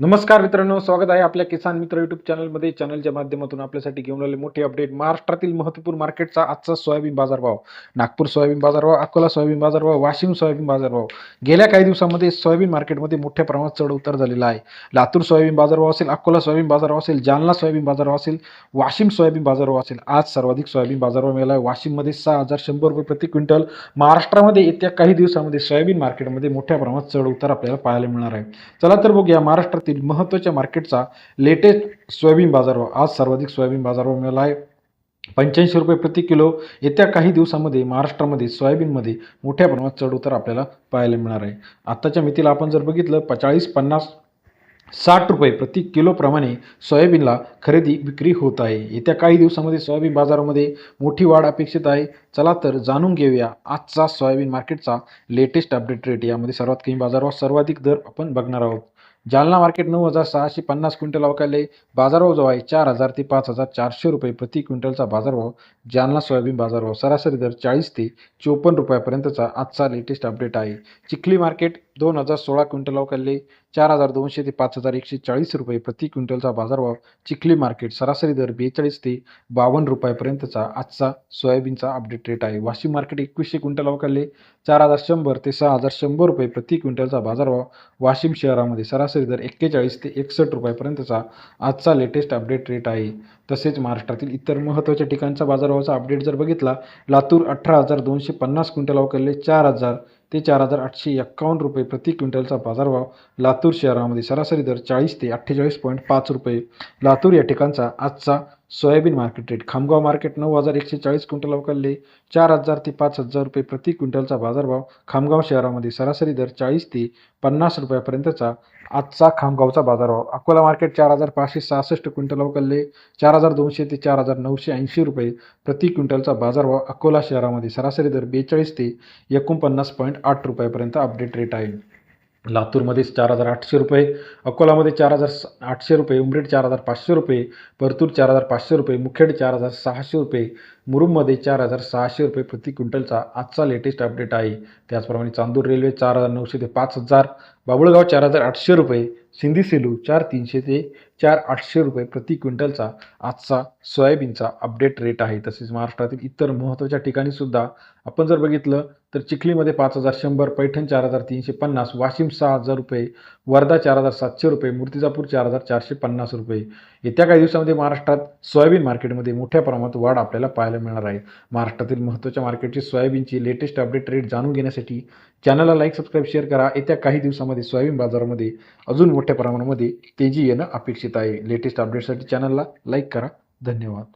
नमस्कार मित्रांनो स्वागत आहे आपल्या किसान मित्र युट्यूब चॅनलमध्ये चॅनलच्या माध्यमातून आपल्यासाठी घेऊन आले मोठे अपडेट महाराष्ट्रातील महत्त्वपूर्ण मार्केटचा आजचा सोयाबीन बाजारभाव. नागपूर सोयाबीन बाजारभाव अकोला सोयाबीन बाजारभाव वाशिम सोयाबीन बाजारभाव. गेल्या काही दिवसामध्ये सोयाबीन मार्केटमध्ये मोठ्या प्रमाणात चढ उतार झालेला आहे. लातूर सोयाबीन बाजारभाव असेल अकोला सोयाबीन बाजारभाव असेल जालना सोयाबीन बाजारभाव असेल वाशिम सोयाबीन बाजारभाव असेल. आज सर्वाधिक सोयाबीन बाजारभाव मिळाला आहे. वाशिममध्ये सहा हजार शंभर रुपये प्रति क्विंटल. महाराष्ट्रामध्ये येत्या काही दिवसामध्ये सोयाबीन मार्केटमध्ये मोठ्या प्रमाणात चढ उतार आपल्याला पाहायला मिळणार आहे. चला तर बघूया महाराष्ट्रातील महत्त्वाच्या मार्केटचा लेटेस्ट सोयाबीन बाजारभाव. आज सर्वाधिक सोयाबीन बाजारभाव मिळाला आहे. पंच्याऐंशी रुपये प्रति किलो येत्या काही दिवसामध्ये महाराष्ट्रामध्ये सोयाबीनमध्ये मोठ्या प्रमाणात चढउतार आपल्याला पाहायला मिळणार आहे. आत्ताच्या मितीला आपण जर बघितलं चाळीस पन्नास साठ रुपये प्रति किलोप्रमाणे सोयाबीनला खरेदी विक्री होत आहे. येत्या काही दिवसामध्ये सोयाबीन बाजारामध्ये मोठी वाढ अपेक्षित आहे. चला तर जाणून घेऊया आजचा सोयाबीन मार्केटचा लेटेस्ट अपडेट रेट. यामध्ये सर्वात कमी बाजारावर सर्वाधिक दर आपण बघणार आहोत. जालना मार्केट नऊ हजार सहाशे पन्नास क्विंटल अवकाले बाजारभाव जो आहे चार हजार ते पाच हजार चारशे रुपये प्रति क्विंटलचा बाजारभाव. जालना सोयाबीन बाजारभाव सरासरी दर चाळीस ते चोपन्न रुपयापर्यंतचा आजचा लेटेस्ट अपडेट आहे. चिखली मार्केट दोन हजार सोळा क्विंटल अवकाले चार हजार दोनशे ते पाच हजार एकशे चाळीस रुपये प्रति क्विंटलचा बाजारभाव. चिखली मार्केट सरासरी दर बेचाळीस ते बावन्न रुपयापर्यंतचा आजचा सोयाबीनचा अपडेट रेट आहे. वाशिम मार्केट एकवीसशे क्विंटल अवकाले चार हजार शंभर ते सहा हजार शंभर रुपये प्रति क्विंटलचा बाजारभाव. वाशिम शहरामध्ये सरासरी दर एक्केचाळीस ते एकसष्ट रुपयापर्यंतचा आजचा लेटेस्ट अपडेट रेट आहे. तसेच महाराष्ट्रातील इतर महत्त्वाच्या ठिकाणचा बाजारभावाचा अपडेट जर बघितला लातूर अठरा हजार दोनशे पन्नास क्विंटल अवकाले चार हजार ते चार हजार आठशे एक्कावन्न रुपये प्रति क्विंटलचा बाजारभाव लातूर शहरामध्ये सरासरी दर चाळीस ते अठ्ठेचाळीस पॉईंट पाच रुपये. लातूर या ठिकाणचा आजचा soybean market rate Khamgaon market नऊ हजार एकशे चाळीस क्विंटल अवकाले चार हजार ते पाच हजार रुपये प्रति क्विंटलचा बाजारभाव खामगाव शहरामध्ये सरासरी दर चाळीस ते पन्नास रुपयापर्यंतचा आजचा खामगावचा बाजारभाव. अकोला मार्केट चार हजार पाचशे सहासष्ट क्विंटल अवकाले चार हजार दोनशे ते चार हजार नऊशे ऐंशी रुपये प्रति क्विंटलचा बाजारभाव अकोला शहरामध्ये सरासरी दर बेचाळीस ते एकोणपन्नास पॉईंट आठ रुपयापर्यंत अपडेट रेट आहे. लातूरमध्ये चार हजार आठशे रुपये अकोलामध्ये चार हजार स- आठशे रुपये उमरेड चार हजार पाचशे रुपये परतूर चार हजार पाचशे रुपये मुखेड चार हजार सहाशे रुपये मुरुममध्ये चार हजार सहाशे रुपये प्रति क्विंटलचा आजचा लेटेस्ट अपडेट आहे. त्याचप्रमाणे चांदूर रेल्वे चार हजार नऊशे ते पाच हजार बाबुळगाव चार हजार आठशे रुपये सिंधी सेलू चार तीनशे ते चार आठशे रुपये प्रति क्विंटलचा आजचा सोयाबीनचा अपडेट रेट आहे. तसेच महाराष्ट्रातील इतर महत्त्वाच्या ठिकाणी सुद्धा आपण जर बघितलं तर चिखलीमध्ये पाच हजार शंभर पैठण चार हजार तीनशे पन्नास वाशिम सहा हजार रुपये वर्धा चार हजार सातशे रुपये मूर्तिजापूर चार हजार चारशे पन्नास रुपये. येत्या काही दिवसामध्ये महाराष्ट्रात सोयाबीन मार्केटमध्ये मोठ्या प्रमाणात वाढ आपल्याला पाहायला मिळणार आहे. महाराष्ट्रातील महत्त्वाच्या मार्केटची सोयाबीनची लेटेस्ट अपडेट रेट जाणून घेण्यासाठी चॅनलला लाईक सबस्क्राईब शेअर करा. येत्या काही दिवसामध्ये सोयाबीन बाजारामध्ये अजून मोठ्या प्रमाणामध्ये तेजी येणं अपेक्षित आहे. लेटेस्ट अपडेटसाठी चॅनलला लाईक करा. धन्यवाद.